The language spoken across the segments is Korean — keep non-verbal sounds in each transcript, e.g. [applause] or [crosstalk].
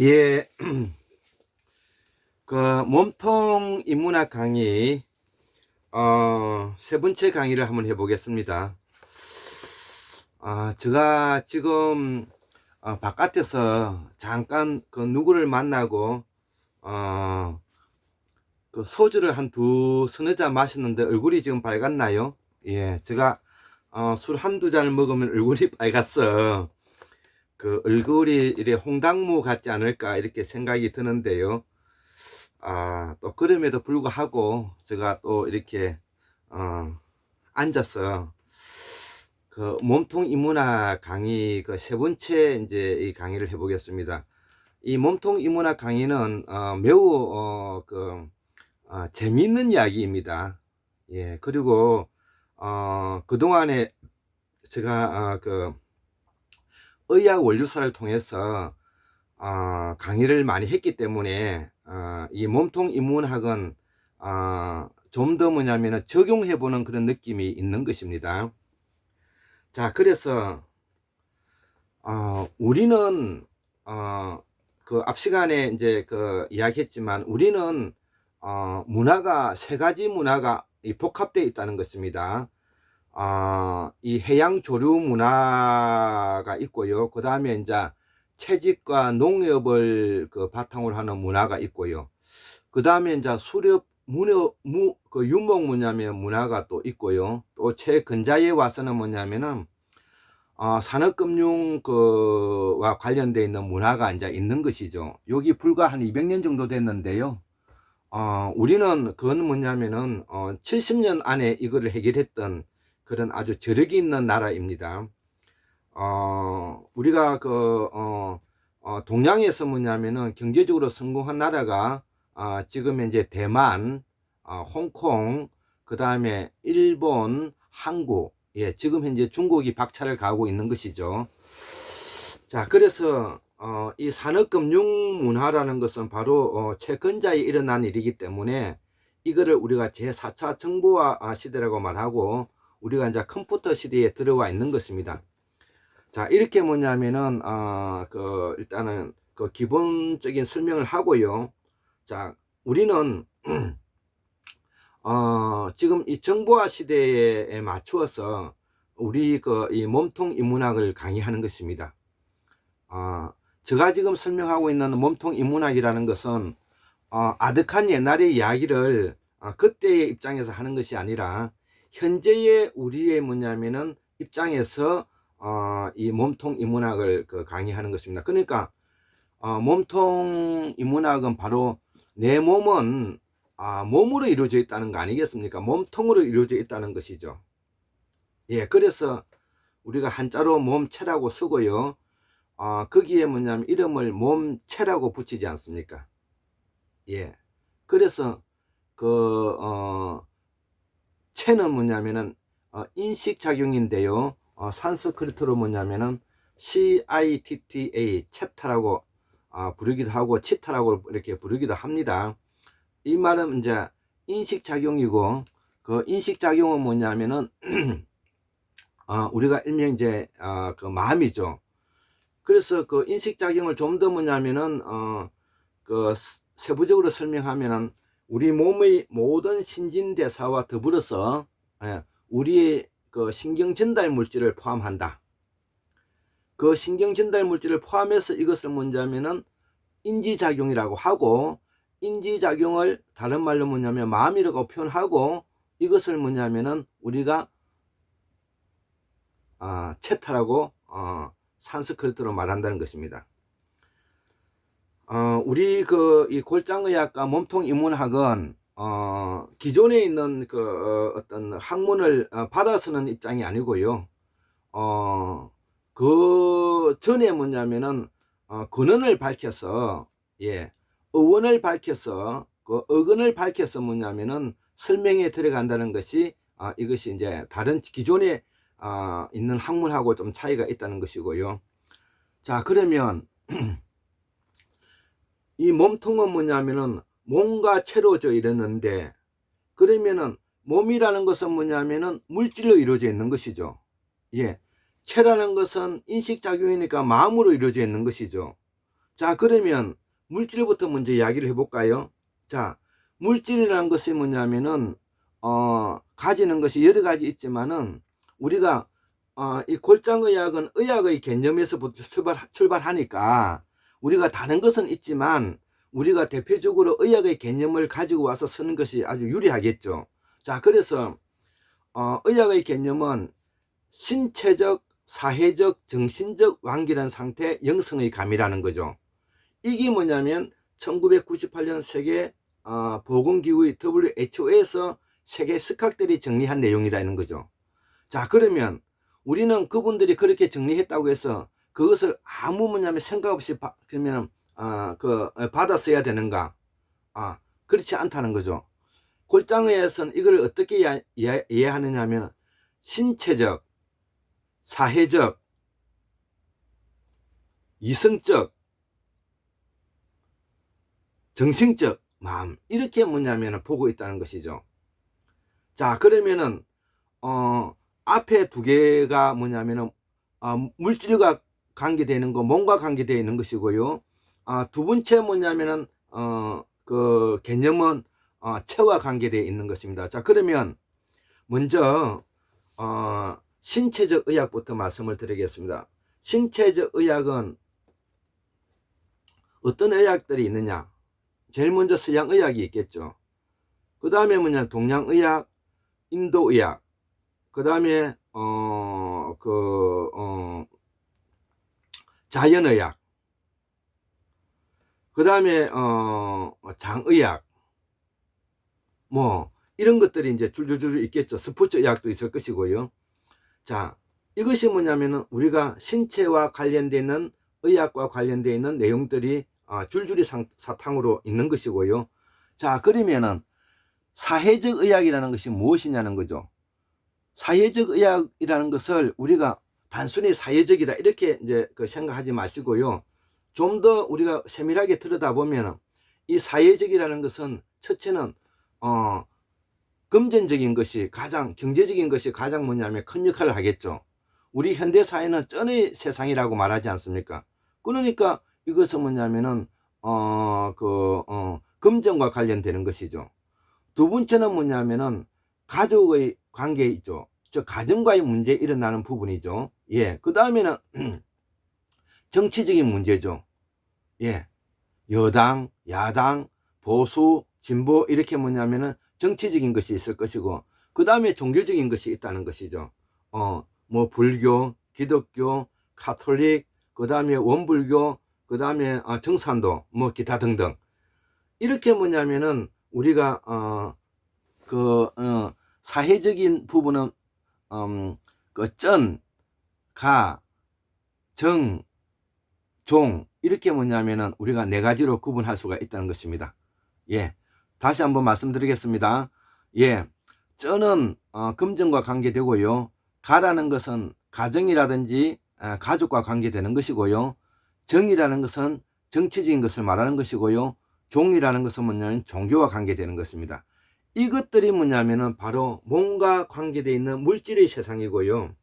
예, [clears throat] 그 몸통 인문학 강의 어, 세 번째 강의를 한번 해보겠습니다. 아, 제가 지금 어, 바깥에서 잠깐 그 누구를 만나고 어, 그 소주를 한 두 서너 잔 마셨는데 얼굴이 지금 빨갛나요? 예, 제가 어, 술 한두 잔을 먹으면 얼굴이 [laughs] 빨갛어. 그 얼굴이 이래 홍당무 같지 않을까 이렇게 생각이 드는데요. 아, 또 그럼에도 불구하고 제가 또 이렇게 어, 앉아서 그 몸통 인문학 강의 그 세 번째 이제 이 강의를 해보겠습니다. 이 몸통 인문학 강의는 어, 매우 어, 그 어, 재미있는 이야기입니다. 예, 그리고 어, 그 동안에 제가 어, 그 의학 원류사를 통해서 어, 강의를 많이 했기 때문에 어, 이 몸통 인문학은 어, 좀더 뭐냐면은 적용해 보는 그런 느낌이 있는 것입니다. 자, 그래서 어, 우리는 어, 그 앞 시간에 이제 그 이야기했지만 우리는 어, 문화가 세 가지 문화가 이 복합되어 있다는 것입니다. 어, 이 해양 조류 문화가 있고요. 그 다음에 이제 채집과 농업을 그 바탕으로 하는 문화가 있고요. 그 다음에 이제 수렵 문어 무, 그 유목 뭐냐면 문화가 또 있고요. 또 최근자에 와서는 뭐냐면은 어, 산업금융 그와 관련되어 있는 문화가 이제 있는 것이죠. 여기 불과 한 200년 정도 됐는데요. 어, 우리는 그건 뭐냐면은 어, 70년 안에 이거를 해결했던 그런 아주 저력이 있는 나라입니다. 어, 우리가 그, 어, 어, 동양에서 뭐냐면은 경제적으로 성공한 나라가 어, 지금 이제 대만, 어, 홍콩, 그 다음에 일본, 한국, 예, 지금 현재 중국이 박차를 가고 있는 것이죠. 자, 그래서 어, 이 산업금융 문화라는 것은 바로 어, 최근자에 일어난 일이기 때문에 이거를 우리가 제4차 정보화 아, 시대라고 말하고 우리가 이제 컴퓨터 시대에 들어와 있는 것입니다. 자, 이렇게 뭐냐면은, 어, 그, 일단은, 그 기본적인 설명을 하고요. 자, 우리는, [clears throat] 어, 지금 이 정보화 시대에 맞추어서 우리 그, 이 몸통 인문학을 강의하는 것입니다. 어, 제가 지금 설명하고 있는 몸통 인문학이라는 것은, 어, 아득한 옛날의 이야기를 어, 그때의 입장에서 하는 것이 아니라, 현재의 우리의 뭐냐면은 입장에서 어, 이 몸통 인문학을 그 강의하는 것입니다. 그러니까 어, 몸통 인문학은 바로 내 몸은 아, 몸으로 이루어져 있다는 거 아니겠습니까? 몸통으로 이루어져 있다는 것이죠. 예, 그래서 우리가 한자로 몸체라고 쓰고요. 어, 거기에 뭐냐면 이름을 몸체라고 붙이지 않습니까? 예. 그래서 그 어, 체는 뭐냐면은 어, 인식작용인데요. 어, 산스크리트로 뭐냐면은 CITTA 체타라고 어, 부르기도 하고 치타라고 이렇게 부르기도 합니다. 이 말은 이제 인식작용이고 그 인식작용은 뭐냐면은 [clears throat] 어, 우리가 일명 이제 어, 그 마음이죠. 그래서 그 인식작용을 좀 더 뭐냐면은 어, 그 세부적으로 설명하면은 우리 몸의 모든 신진대사와 더불어서 예, 우리의 그 신경 전달 물질을 포함한다. 그 신경 전달 물질을 포함해서 이것을 뭔지하면은 인지작용이라고 하고 인지작용을 다른 말로 뭐냐면 마음이라고 표현하고 이것을 뭐냐면은 우리가 아, 체타라고 어, 산스크리트로 말한다는 것입니다. 어, 우리 그 이 골장의학과 몸통 인문학은 어, 기존에 있는 그 어, 어떤 학문을 어, 받아서는 입장이 아니고요. 어, 그 전에 뭐냐면은 어, 근원을 밝혀서 예, 의원을 밝혀서 그 의근을 밝혀서 뭐냐면은 설명에 들어간다는 것이 어, 이것이 이제 다른 기존에 어, 있는 학문하고 좀 차이가 있다는 것이고요. 자, 그러면 [clears throat] 이 몸통은 뭐냐면은 몸과 채로져 이랬는데 그러면은 몸이라는 것은 뭐냐면은 물질로 이루어져 있는 것이죠. 예. 체라는 것은 인식작용이니까 마음으로 이루어져 있는 것이죠. 자, 그러면 물질부터 먼저 이야기를 해볼까요? 자, 물질이라는 것이 뭐냐면은, 어, 가지는 것이 여러 가지 있지만은, 우리가, 어, 이 골장의학은 의학의 개념에서부터 출발, 출발하니까, 우리가 다른 것은 있지만, 우리가 대표적으로 의학의 개념을 가지고 와서 쓰는 것이 아주 유리하겠죠. 자, 그래서, 어, 의학의 개념은 신체적, 사회적, 정신적 완기란 상태 영성의 감이라는 거죠. 이게 뭐냐면 1998년 세계 어, 보건기구의 WHO에서 세계 스학들이 정리한 내용이라는 거죠. 자 그러면 우리는 그분들이 그렇게 정리했다고 해서 그것을 아무 뭐냐면 생각 없이 바, 그러면 어, 그 받았어야 되는가? 아 그렇지 않다는 거죠. 골장의에서는 이걸 어떻게 이해, 이해, 이해하느냐 하면 신체적, 사회적, 이성적, 정신적 마음 이렇게 뭐냐면 보고 있다는 것이죠. 자 그러면은 어 앞에 두 개가 뭐냐면은 어, 물질과 관계되는 거 몸과 관계되어 있는 것이고요. 아, 두 번째 뭐냐면은 어 그 개념은 어, 체와 관계되어 있는 것입니다. 자 그러면 먼저 어, 신체적 의학부터 말씀을 드리겠습니다. 신체적 의학은 어떤 의학들이 있느냐? 제일 먼저 서양 의학이 있겠죠. 그 다음에 뭐냐 동양 의학, 인도 의학, 그 다음에 어그 어, 자연 의학, 그 다음에 어 장의학, 뭐 이런 것들이 이제 줄줄줄 있겠죠. 스포츠 의학도 있을 것이고요. 자, 이것이 뭐냐면은 우리가 신체와 관련되는 의학과 관련되어 있는 내용들이 아, 줄줄이 상, 사탕으로 있는 것이고요. 자, 그러면은 사회적 의학이라는 것이 무엇이냐는 거죠. 사회적 의학이라는 것을 우리가 단순히 사회적이다 이렇게 이제 그 생각하지 마시고요. 좀 더 우리가 세밀하게 들여다보면 이 사회적이라는 것은 첫째는 어 금전적인 것이 가장 경제적인 것이 가장 뭐냐면 큰 역할을 하겠죠. 우리 현대 사회는 쩐의 세상이라고 말하지 않습니까? 그러니까 이것은 뭐냐면은 어그 어, 금전과 관련되는 것이죠. 두 번째는 뭐냐면은 가족의 관계 있죠. 저 가정과의 문제 일어나는 부분이죠. 예. 그 다음에는 [clears throat] 정치적인 문제죠. 예. 여당, 야당, 보수, 진보 이렇게 뭐냐면은 정치적인 것이 있을 것이고 그 다음에 종교적인 것이 있다는 것이죠. 어, 뭐 불교, 기독교, 카톨릭, 그 다음에 원불교, 그 다음에 어, 정산도, 뭐 기타 등등 이렇게 뭐냐면은 우리가 어, 그 어, 사회적인 부분은 음, 그 전, 가, 정, 종 이렇게 뭐냐면은 우리가 네 가지로 구분할 수가 있다는 것입니다. 예. 다시 한번 말씀드리겠습니다. 예. 쩌는 어, 금전과 관계되고요. 가라는 것은 가정이라든지 아, 가족과 관계되는 것이고요. 정이라는 것은 정치적인 것을 말하는 것이고요. 종이라는 것은 뭐냐면 종교와 관계되는 것입니다. 이것들이 뭐냐면은 바로 몸과 관계되어 있는 물질의 세상이고요.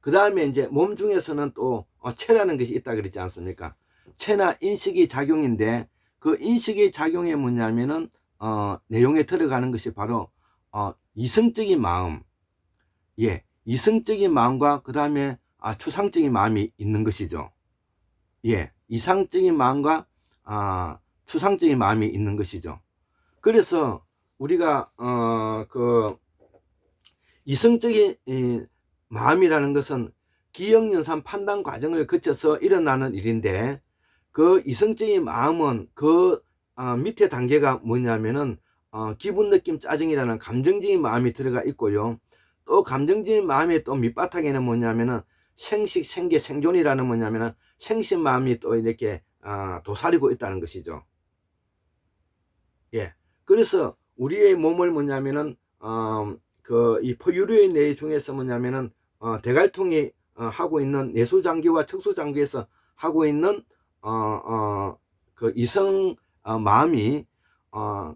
그 다음에 이제 몸 중에서는 또 어, 체라는 것이 있다 그랬지 않습니까? 체나 인식이 작용인데 그 인식의 작용에 뭐냐면은 어, 내용에 들어가는 것이 바로 어, 이성적인 마음, 예, 이성적인 마음과 그 다음에 아, 추상적인 마음이 있는 것이죠. 예, 이상적인 마음과 아, 추상적인 마음이 있는 것이죠. 그래서 우리가 어, 그 이성적인 이, 마음이라는 것은 기억연산 판단 과정을 거쳐서 일어나는 일인데 그 이성적인 마음은 그 어, 밑에 단계가 뭐냐면은 어, 기분 느낌 짜증이라는 감정적인 마음이 들어가 있고요. 또 감정적인 마음의 또 밑바탕에는 뭐냐면은 생식 생계 생존이라는 뭐냐면은 생신 마음이 또 이렇게 어, 도사리고 있다는 것이죠. 예. 그래서 우리의 몸을 뭐냐면은 어, 그이 포유류의 뇌 중에서 뭐냐면은 어, 대갈통이 어, 하고 있는 내수장기와 척수장기에서 하고 있는 어, 어, 그 이성 어, 마음이 어,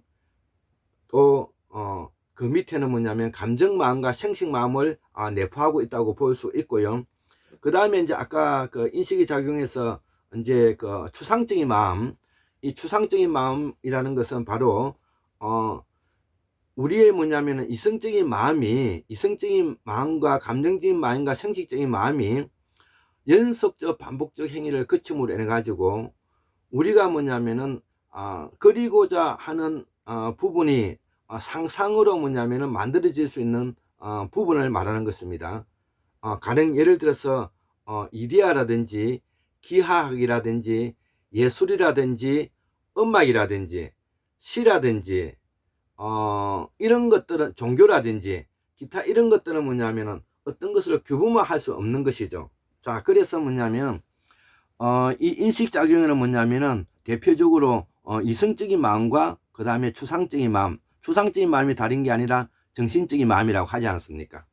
또 어, 그 밑에는 뭐냐면 감정 마음과 생식 마음을 어, 내포하고 있다고 볼 수 있고요. 그 다음에 이제 아까 그 인식이 작용해서 이제 그 추상적인 마음, 이 추상적인 마음이라는 것은 바로 어 우리의 뭐냐면은 이성적인 마음이 이성적인 마음과 감정적인 마음과 생식적인 마음이 연속적 반복적 행위를 거침으로 인해 가지고 우리가 뭐냐면은 아 그리고자 하는 어, 부분이 어, 상상으로 뭐냐면은 만들어질 수 있는 어, 부분을 말하는 것입니다. 어, 가령 예를 들어서 어, 이데아라든지 기하학이라든지 예술이라든지 음악이라든지 시라든지 어, 이런 것들은 종교라든지 기타 이런 것들은 뭐냐면은 어떤 것을 규범화할 수 없는 것이죠. 자, 그래서 뭐냐면 어, 이 인식 작용에는 뭐냐면은 대표적으로 어, 이성적인 마음과 그 다음에 추상적인 마음, 추상적인 마음이 다른 게 아니라 정신적인 마음이라고 하지 않았습니까?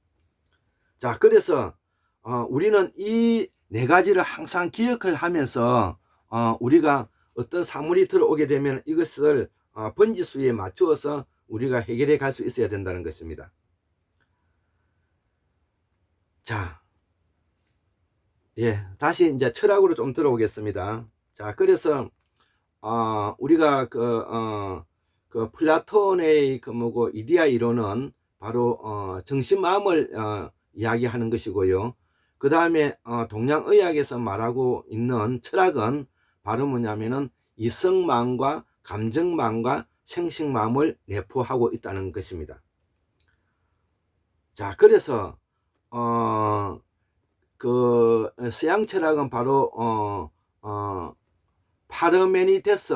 자, 그래서 어, 우리는 이 네 가지를 항상 기억을 하면서 어, 우리가 어떤 사물이 들어오게 되면 이것을 어, 번지수에 맞추어서 우리가 해결해 갈 수 있어야 된다는 것입니다. 자, 예, 다시 이제 철학으로 좀 들어오겠습니다. 자, 그래서 어, 우리가 그, 어, 그 플라톤의 그 뭐고 이디아 이론은 바로 어, 정신 마음을 어, 이야기하는 것이고요. 그 다음에 어, 동양의학에서 말하고 있는 철학은 바로 뭐냐면은 이성마음과 감정마음과 생식마음을 내포하고 있다는 것입니다. 자, 그래서 어, 그 서양 철학은 바로 어, 어, 파르메니데스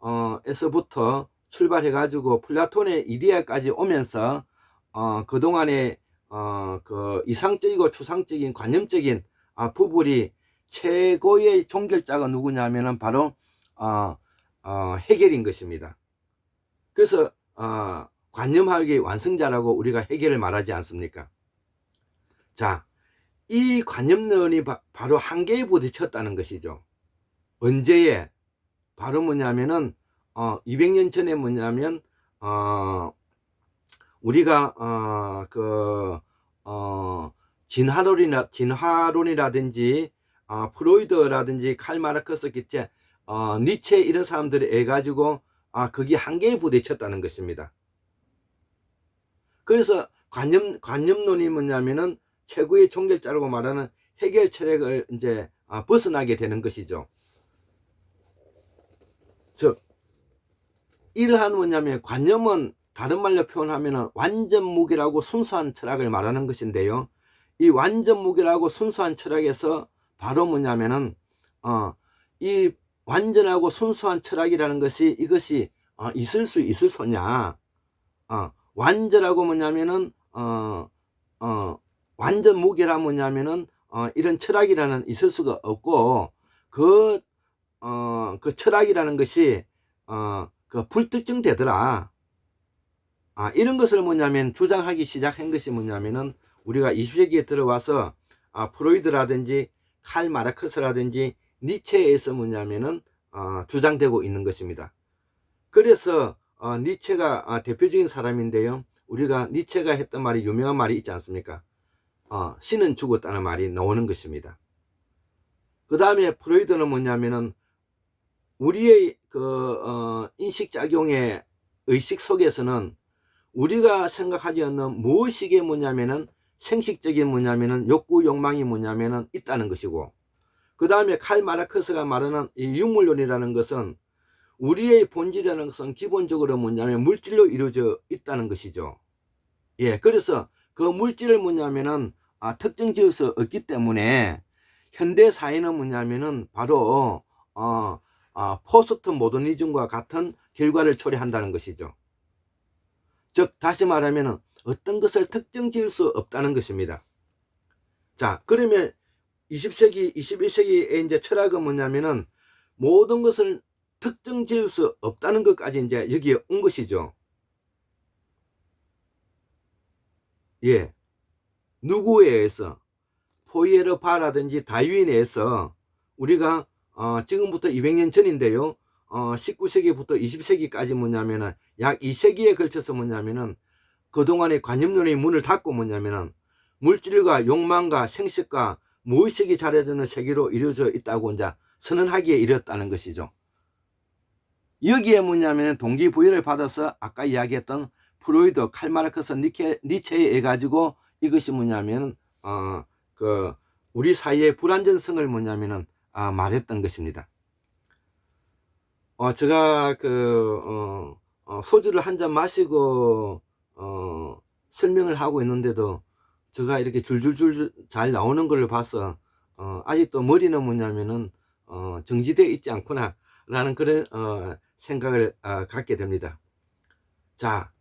어, 에서부터 출발해 가지고 플라톤의 이데아까지 오면서 어, 그동안에 어, 그 이상적이고 추상적인 관념적인 아, 부분이 최고의 종결자가 누구냐면은 바로 어, 어, 해결인 것입니다. 그래서 어, 관념학의 완성자라고 우리가 해결을 말하지 않습니까? 자, 이 관념론이 바, 로 한계에 부딪혔다는 것이죠. 언제에? 바로 뭐냐면은 어, 200년 전에 뭐냐면 어, 우리가 어, 그 어, 진화론이나 진화론이라든지 어, 프로이드라든지 칼 마르크스 기체 어, 니체 이런 사람들이 애 가지고 아 그게 한계에 부딪혔다는 것입니다. 그래서 관념 관념론이 뭐냐면은 최고의 종결자라고 말하는 해결 철학을 이제 아, 벗어나게 되는 것이죠. 즉 이러한 뭐냐면 관념은 다른 말로 표현하면 완전 무기라고 순수한 철학을 말하는 것인데요. 이 완전 무기라고 순수한 철학에서 바로 뭐냐면은 어, 이 완전하고 순수한 철학이라는 것이 이것이 어, 있을 수 있을 소냐? 어, 완전하고 뭐냐면은 어, 어, 완전 무기라 뭐냐면은 어, 이런 철학이라는 있을 수가 없고 그, 어, 그 철학이라는 것이 어, 그 불특정 되더라. 아, 이런 것을 뭐냐면 주장하기 시작한 것이 뭐냐면은 우리가 20세기에 들어와서 아, 프로이드라든지 칼 마르크스라든지 니체에서 뭐냐면은 어, 주장되고 있는 것입니다. 그래서 어, 니체가 어, 대표적인 사람인데요. 우리가 니체가 했던 말이 유명한 말이 있지 않습니까? 어, 신은 죽었다는 말이 나오는 것입니다. 그 다음에 프로이드는 뭐냐면은 우리의 그 어, 인식 작용의 의식 속에서는 우리가 생각하지 않는 무엇이게 뭐냐면은 생식적인 뭐냐면은 욕구 욕망이 뭐냐면은 있다는 것이고 그 다음에 칼 마르크스가 말하는 이 유물론이라는 것은 우리의 본질이라는 것은 기본적으로 뭐냐면 물질로 이루어져 있다는 것이죠. 예, 그래서 그 물질을 뭐냐면은 아, 특정 지어서 없기 때문에 현대 사회는 뭐냐면은 바로 어, 어, 포스트 모더니즘과 같은 결과를 초래한다는 것이죠. 즉 다시 말하면 어떤 것을 특정 지을 수 없다는 것입니다. 자, 그러면 20세기, 21세기의 이제 철학은 뭐냐면은 모든 것을 특정 지을 수 없다는 것까지 이제 여기에 온 것이죠. 예. 누구에 의해서 포이에르파라든지 다윈에 의해서 우리가 어, 지금부터 200년 전인데요. 어, 19세기부터 20세기까지 뭐냐면은 약 2세기에 걸쳐서 뭐냐면은 그동안의 관념론의 문을 닫고 뭐냐면은 물질과 욕망과 생식과 무의식이 잘해주는 세계로 이루어져 있다고 이제 선언하기에 이르렀다는 것이죠. 여기에 뭐냐면 동기부여를 받아서 아까 이야기했던 프로이드, 칼마르크스, 니케, 니체에 가지고 이것이 뭐냐면 어, 그 우리 사이의 불안전성을 뭐냐면은 아, 말했던 것입니다. 어, 제가 그 어, 어, 소주를 한 잔 마시고 어, 설명을 하고 있는데도 제가 이렇게 줄줄줄 잘 나오는 걸 봐서 어, 아직도 머리는 뭐냐면은 어, 정지되어 있지 않구나 라는 그런 어, 생각을 어, 갖게 됩니다. 자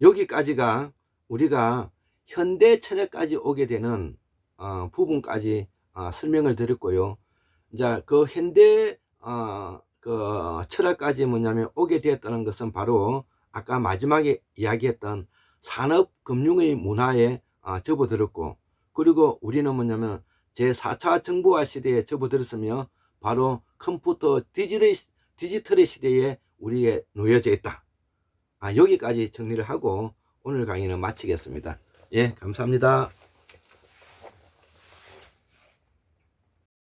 여기까지가 우리가 현대 철학까지 오게 되는 어, 부분까지 어, 설명을 드렸고요. 자, 그 현대 어, 그 철학까지 뭐냐면 오게 되었다는 것은 바로 아까 마지막에 이야기했던 산업 금융의 문화에 어, 접어들었고 그리고 우리는 뭐냐면 제 4차 정보화 시대에 접어들었으며 바로 컴퓨터 디지털의, 디지털의 시대에 우리에 놓여져 있다. 아, 여기까지 정리를 하고 오늘 강의는 마치겠습니다. 예, 감사합니다.